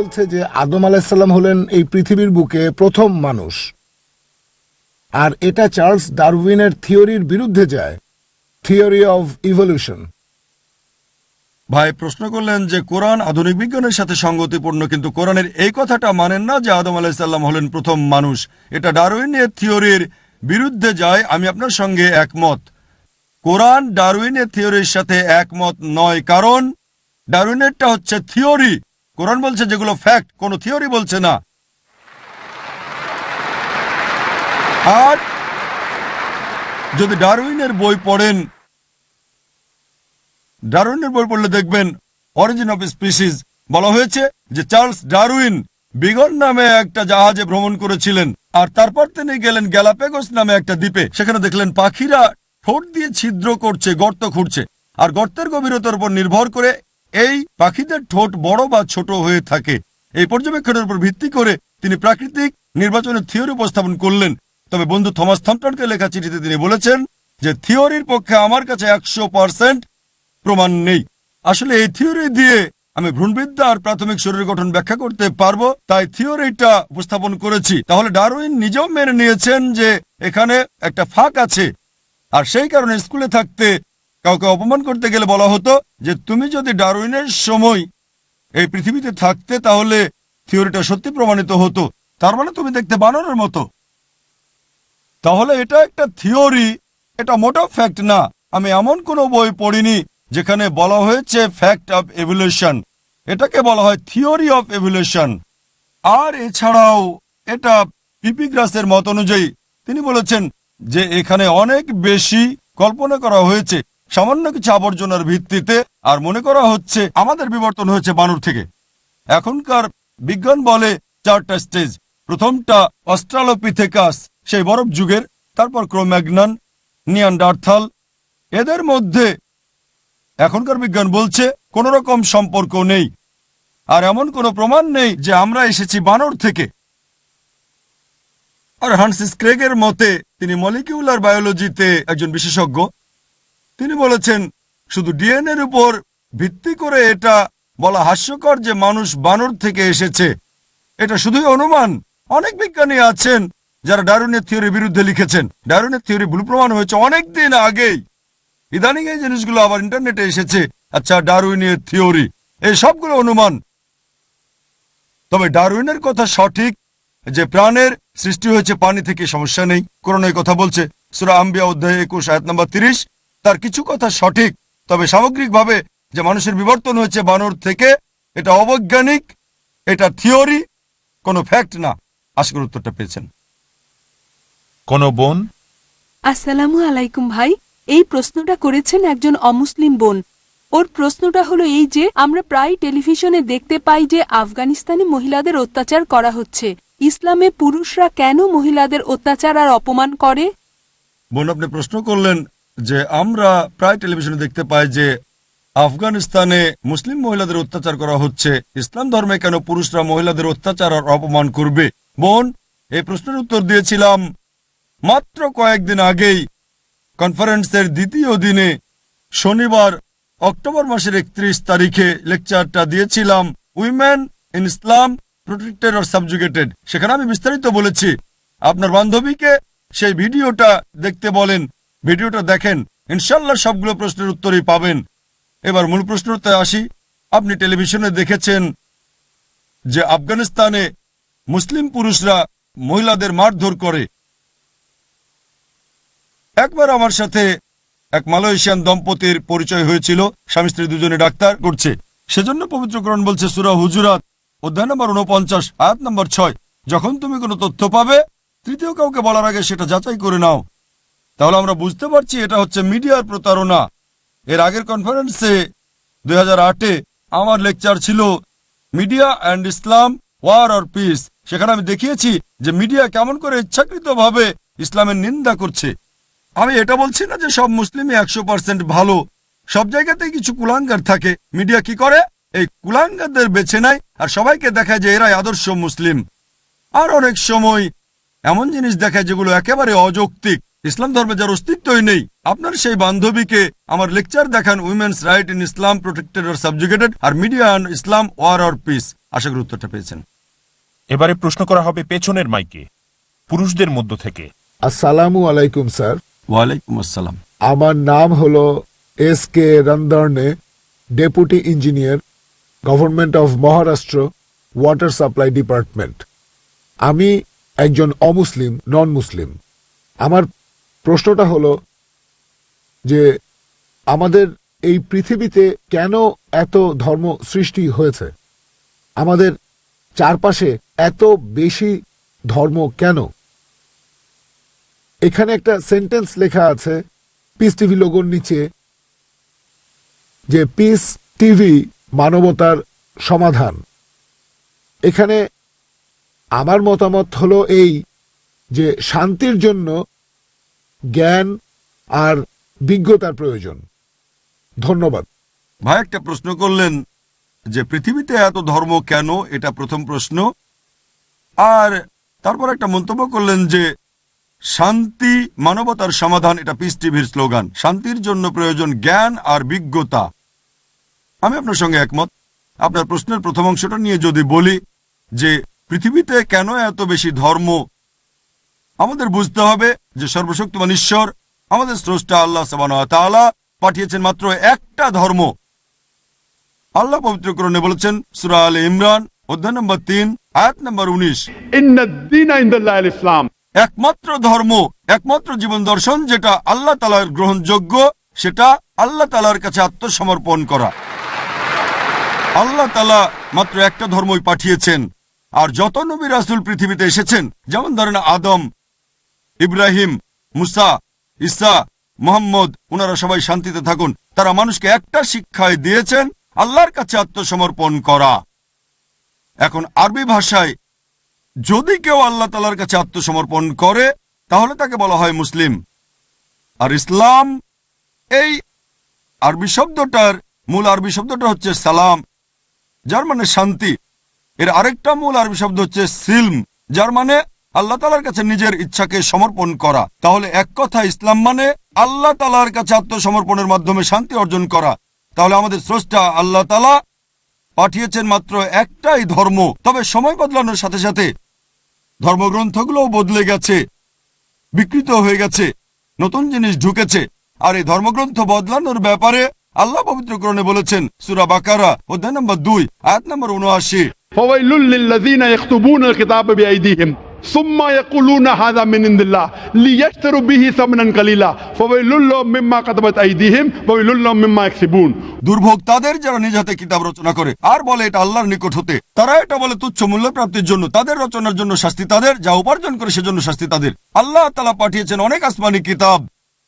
বলছে যে আদম আলাহিসাল্লাম হলেন এই পৃথিবীর বুকে প্রথম মানুষ। আর এটা চার্লস ডারউইনের থিওরির বিরুদ্ধে যায়, থিওরি অফ ইভলিউশন। ভাই, প্রশ্ন করলেন যে কোরআন আধুনিক বিজ্ঞানের সাথে সঙ্গতিপূর্ণ, কিন্তু কোরআনের এই কথাটা মানেন না যে আদম আলাহিসাল্লাম হলেন প্রথম মানুষ। এটা ডারউইনের থিওরির বিরুদ্ধে যায়, আমি আপনার সঙ্গে একমত। কোরআন ডারউইনের থিওরির সাথে একমত নয়, কারণ ডারউইনেরটা হচ্ছে থিওরি। কোরআন বলছে যেগুলো ফ্যাক্ট কোনো থিওরি বলছে না। আর যদি ডারউইনের বই পড়েন, ডারউইনের বই পড়লে দেখবেন অরিজিন অফ স্পিসিস বলা হয়েছে যে চার্লস ডারউইন বিগন নামে একটা জাহাজে ভ্রমণ করেছিলেন, আর তারপর তিনি গেলেন গ্যালাপেগোস নামে একটা দ্বীপে। সেখানে দেখলেন পাখিরা ঠোঁট দিয়ে ছিদ্র করছে, গর্ত খুঁড়ছে, আর গর্তের গভীরতার উপর নির্ভর করে এই পাখিদের ঠোঁট বড় বা ছোট হয়ে থাকে। এই পর্যবেক্ষণের উপর ভিত্তি করে তিনি প্রাকৃতিক নির্বাচনের থিওরি উপস্থাপন করলেন। তবে বন্ধু থমাস থম্পটনকে লেখা চিঠিতে তিনি বলেছেন যে, থিওরির পক্ষে আমার কাছে একশো পার্সেন্ট প্রমাণ নেই। আসলে এই থিওরি দিয়ে আমি ভ্রূণবিদ্যা আর প্রাথমিক শরীর গঠন ব্যাখ্যা করতে পারব, তাই থিওরিটা উপস্থাপন করেছি। তাহলে ডারউইন নিজেও মেনে নিয়েছেন যে, এখানে একটা ফাঁক আছে। আর সেই কারণে স্কুলে থাকতে কাউকে অপমান করতে গেলে বলা হতো যে তুমি যদি ডারউইনের সময় এই পৃথিবীতে থাকতে, তাহলে থিওরিটা সত্যি প্রমাণিত হতো। তার মানে তুমি দেখতে বানরের মতো। তাহলে এটা একটা থিওরি, এটা মোটা ফ্যাক্ট না। আমি এমন কোনো বই পড়িনি যেখানে বলা হয়েছে ফ্যাক্ট অফ এভলিউশন এটাকে বলা হয় থিওরি অফ এভলিউশন আর এছাড়াও এটা পিপিগ্রাসের মত অনুযায়ী। তিনি বলেছেন যে এখানে অনেক বেশি কল্পনা করা হয়েছে। সামান্য কিছু আবর্জনার ভিত্তিতে, আর মনে করা হচ্ছে আমাদের বিবর্তন হয়েছে বানর থেকে। এখনকার বিজ্ঞান বলে চারটা স্টেজ। প্রথমটা অস্ট্রালোপিথেকাস, সেই বরফ যুগের, তারপর ক্রোম্যাগনান, নিয়ান্ডার্থাল। এদের মধ্যে এখনকার বিজ্ঞান বলছে কোন রকম সম্পর্ক নেই, আর এমন কোনো প্রমাণ নেই যে আমরা এসেছি বানর থেকে। আর হান্সিস ক্রেগের মতে তিনি মলিকিউলার বায়োলজিতে একজন বিশেষজ্ঞ তিনি বলেছেন, শুধু ডিএনএর উপর ভিত্তি করে এটা বলা হাস্যকর যে মানুষ বানর থেকে এসেছে। এটা শুধুই অনুমান। অনেক বিজ্ঞানী আছেন যারা ডারুনের থিওরির বিরুদ্ধে লিখেছেন। ডারুনের থিওরি ভুল প্রমাণ হয়েছে অনেকদিন আগেই। ইদানিং এই জিনিসগুলো আবার ইন্টারনেটে এসেছে। আচ্ছা ডারউইনের থিওরি, এই সবগুলো অনুমান। তবে ডারউইনের কথা সঠিক যে প্রাণের সৃষ্টি হয়েছে পানি থেকে সমস্যা নেই। এই কথা বলছে। সুরা আম্বিয়া অধ্যায় একুশ, আয়াত নম্বর তিরিশ। তার কিছু কথা সঠিক তবে সামগ্রিকভাবে যে মানুষের বিবর্তন হয়েছে বানর থেকে এটা অবৈজ্ঞানিক এটা থিওরি কোনো ফ্যাক্ট না। আশা করি উত্তরটা পেয়েছেন। কোনো বোন? আসসালামু আলাইকুম ভাই এই প্রশ্নটা করেছেন একজন অমুসলিম বোন। ওর প্রশ্নটা হলো এই যে আমরা প্রায় টেলিভিশনে দেখতে পাই যে আফগানিস্তানে মহিলাদের অত্যাচার করা হচ্ছে। ইসলামে পুরুষরা কেন মহিলাদের অত্যাচার আর অপমান করে? বোন আপনি প্রশ্ন করলেন যে আমরা প্রায় টেলিভিশনে দেখতে পাই যে আফগানিস্তানে মুসলিম মহিলাদের অত্যাচার করা হচ্ছে। ইসলাম ধর্মে কেন পুরুষরা মহিলাদের অত্যাচার আর অপমান করবে? বোন, এই প্রশ্নের উত্তর দিয়েছিলাম মাত্র কয়েকদিন আগেই কনফারেন্সের দ্বিতীয় দিনে শনিবার, অক্টোবর মাসের একত্রিশ তারিখে লেকচারটা দিয়েছিলাম উইমেন ইন ইসলাম প্রোটেক্টেড আর সাবজুগেটেড। সেখানে আমি বিস্তারিত বলেছি। আপনার বান্ধবীকে সেই ভিডিওটা দেখতে বলেন। ভিডিওটা দেখেন, ইনশাল্লাহ সবগুলো প্রশ্নের উত্তরই পাবেন। এবার মূল প্রশ্নতে আসি। আপনি টেলিভিশনে দেখেছেন যে আফগানিস্তানে মুসলিম পুরুষরা মহিলাদের মারধর করে। একবার আমার সাথে এক মালয়েশিয়ান দম্পতির পরিচয় হয়েছিল। স্বামী স্ত্রী দুজনে ডাক্তার করছে। সেজন্য পবিত্রকরণ বলছে, সুরা হুজুরাত, অধ্যায় নম্বর উনপঞ্চাশ আয়াত নম্বর ছয়। যখন তুমি কোনো তথ্য পাবে, তৃতীয় কাউকে বলার আগে সেটা যাচাই করে নাও। তাহলে আমরা বুঝতে পারছি এটা হচ্ছে মিডিয়ার প্রতারণা। এর আগের কনফারেন্সে দুই আমার লেকচার ছিল media and Islam war or peace সেখানে আমি দেখিয়েছি যে মিডিয়া কেমন করে ইচ্ছাকৃতভাবে ইসলামের নিন্দা করছে। আমি এটা বলছি না যে সব মুসলিমই একশো পার্সেন্ট ভালো। সব জায়গাতেই কিছু কুলাঙ্গার থাকে। মিডিয়া কি করে? এই কুলাঙ্গারদের বেছে নেয় আর সবাইকে দেখায় যে এরাই আদর্শ মুসলিম। আর অনেক সময় এমন জিনিস দেখায় যেগুলো একেবারে অযৌক্তিক। ইসলাম ধর্মে যার অস্তিত্বই নেই আপনার সেই বান্ধবীকে আমার লেকচার দেখান women's right in Islam protected R subjugated R media on Islam war or peace. আশা করি উত্তরটা পেয়েছেন। এবারে প্রশ্ন করা হবে পেছনের মাইকে পুরুষদের মধ্য থেকে। আসসালামু আলাইকুম স্যার। ওয়ালাইকুম আসসালাম। আমার নাম হলো S K রন্দর্নে deputy engineer government of Maharashtra water supply department. আমি একজন অমুসলিম নন মুসলিম আমার প্রশ্নটা হলো যে আমাদের এই পৃথিবীতে কেন এত ধর্ম সৃষ্টি হয়েছে? আমাদের চারপাশে এত বেশি ধর্ম কেন? এখানে একটা সেন্টেন্স লেখা আছে পিস টিভি লোগোর নিচে, যে পিস টিভি মানবতার সমাধান। এখানে আমার মতামত হলো এই যে শান্তির জন্য জ্ঞান আর বিজ্ঞতার প্রয়োজন। ধন্যবাদ। ভাই, একটা প্রশ্ন করলেন যে পৃথিবীতে এত ধর্ম কেন? এটা প্রথম প্রশ্ন। আর তারপর একটা মন্তব্য করলেন যে শান্তি, মানবতার সমাধান, এটা পিস টিভির স্লোগান। শান্তির জন্য প্রয়োজন জ্ঞান আর বিজ্ঞতা। আমি আপনার সঙ্গে একমত। আপনার প্রশ্নের প্রথম অংশটা নিয়ে যদি বলি যে পৃথিবীতে কেন এত বেশি ধর্ম আমাদের বুঝতে হবে যে সর্বশক্তিমান ঈশ্বর আমাদের স্রষ্টা আল্লাহ সাবানা পাঠিয়েছেন মাত্র একটা ধর্ম। আল্লাহ পবিত্রকরণে বলেছেন সুরা আল ইমরান অধ্যায় নম্বর তিন আয়াত নম্বর উনিশ। ইসলাম। একমাত্র ধর্ম একমাত্র জীবন দর্শন যেটা আল্লাহ তালার গ্রহণযোগ্য সেটা আল্লাহ তালার কাছে আত্মসমর্পণ করা। আল্লাহ তালা মাত্র একটা ধর্মই পাঠিয়েছেন আর যত নবী রাসুল পৃথিবীতে এসেছেন যেমন ধরেন আদম ইব্রাহিম, মুসা ইসা মোহাম্মদ ওনারা সবাই শান্তিতে থাকুন। তারা মানুষকে একটা শিক্ষায় দিয়েছেন, আল্লাহর কাছে আত্মসমর্পণ করা। এখন আরবি ভাষায় যদি কেউ আল্লাহ তালার কাছে আত্মসমর্পণ করে, তাহলে তাকে বলা হয় মুসলিম। আর ইসলাম, এই আরবি শব্দটার মূল আরবি শব্দটা হচ্ছে সালাম, যার মানে শান্তি। এর আরেকটা মূল আরবি শব্দ হচ্ছে সিলম, যার মানে আল্লাহ তালার কাছে নিজের ইচ্ছাকে সমর্পণ করা। তাহলে এক কথা ইসলাম মানে আল্লাহ তালার কাছে আত্মসমর্পণের মাধ্যমে শান্তি অর্জন করা। তাহলে আমাদের স্রষ্টা আল্লাহ তালা পাঠিয়েছেন মাত্র একটাই ধর্ম। তবে সময় বদলানোর সাথে সাথে ধর্মগ্রন্থগুলোও বদলে গেছে, বিকৃত হয়ে গেছে, নতুন জিনিস ঢুকেছে। আর এই ধর্মগ্রন্থ বদলানোর ব্যাপারে আল্লাহ পবিত্রকরণে বলেছেন, সুরা বাকারা, অধ্যায় নম্বর দুই, আয়াত নম্বর উনআশি। فويل للذين يكتبون الكتاب بأيديهم ثم يقولون هذا من عند الله ليشتروا به ثمنا قليلا فويل لهم مما كتبت أيديهم وويل لهم مما يكسبون দুর্ভোগ তাদের যারা নিজ হাতে কিতাব রচনা করে আর বলে এটা আল্লাহর নিকট হতে তারা এটা বলে তুচ্ছ মূল্য প্রাপ্তির জন্য তাদের রচনার জন্য শাস্তি তাদের যা উপার্জন করে সেজন্য শাস্তি তাদের আল্লাহ তালা পাঠিয়েছেন অনেক আসমানি কিতাব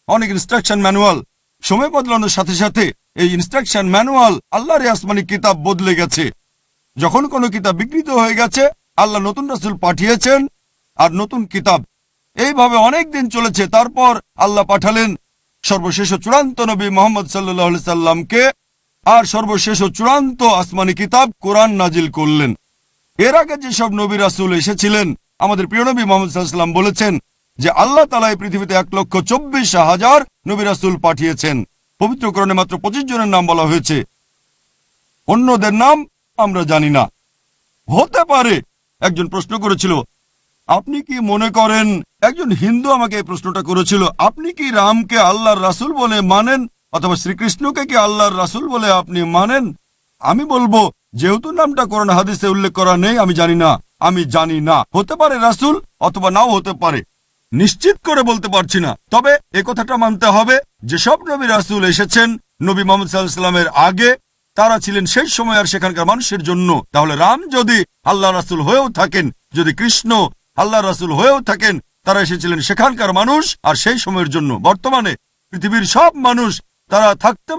অনেক ইনস্ট্রাকশন ম্যানুয়াল সময় বদলানোর সাথে সাথে এই ইনস্ট্রাকশন ম্যানুয়াল আল্লাহর এই আসমানি কিতাব বদলে গেছে যখন কোনো কিতাব বিকৃত হয়ে গেছে আল্লাহ নতুন রাসূল পাঠিয়েছেন আর নতুন কিতাব। এইভাবে অনেক দিন চলেছে, তারপর আল্লাহ পাঠালেন সর্বশেষ চূড়ান্ত নবী মোহাম্মদ সাল্লাহ সাল্লামকে আর সর্বশেষ চূড়ান্ত আসমানি কিতাব কোরআন নাজিল করলেন। এর আগে যেসব নবী রাসূল এসেছিলেন, আমাদের প্রিয় নবী মোহাম্মদ সাল্লাম বলেছেন যে আল্লাহ তালা এই পৃথিবীতে এক লক্ষ চব্বিশ হাজার নবী রাসুল পাঠিয়েছেন। পবিত্রকরণে মাত্র পঁচিশ জনের নাম বলা হয়েছে। অন্যদের নাম আমরা জানি না। হতে পারে, একজন প্রশ্ন করেছিল আপনি কি মনে করেন, একজন হিন্দু আমাকে এই প্রশ্নটা করেছিল, আপনি কি রামকে আল্লাহর রাসূল বলে মানেন, অথবা শ্রীকৃষ্ণকে কি আল্লাহর রাসূল বলে আপনি মানেন? আমি বলব, যেহেতু নামটা কোরআন হাদিসে উল্লেখ করা নেই, আমি জানি না, আমি জানি না। হতে পারে রাসূল, অথবা নাও হতে পারে। নিশ্চিত করে বলতে পারছি না। তবে এ কথাটা মানতে হবে যে সব নবী রাসূল এসেছেন, নবী মোহাম্মদ সাল্লাহ সাল্লামের আগে, তারা ছিলেন সেই সময় আর সেখানকার মানুষের জন্য। তাহলে রাম যদি আল্লাহ রাসুল হয়েও থাকেন, যদি কৃষ্ণ আল্লাহ রাসুল হয়েও থাকেন, তারা এসেছিলেন সেখানকার মানুষ, আর সেই সময়ের জন্য বর্তমানে পৃথিবীর সব মানুষ তারা থাকতে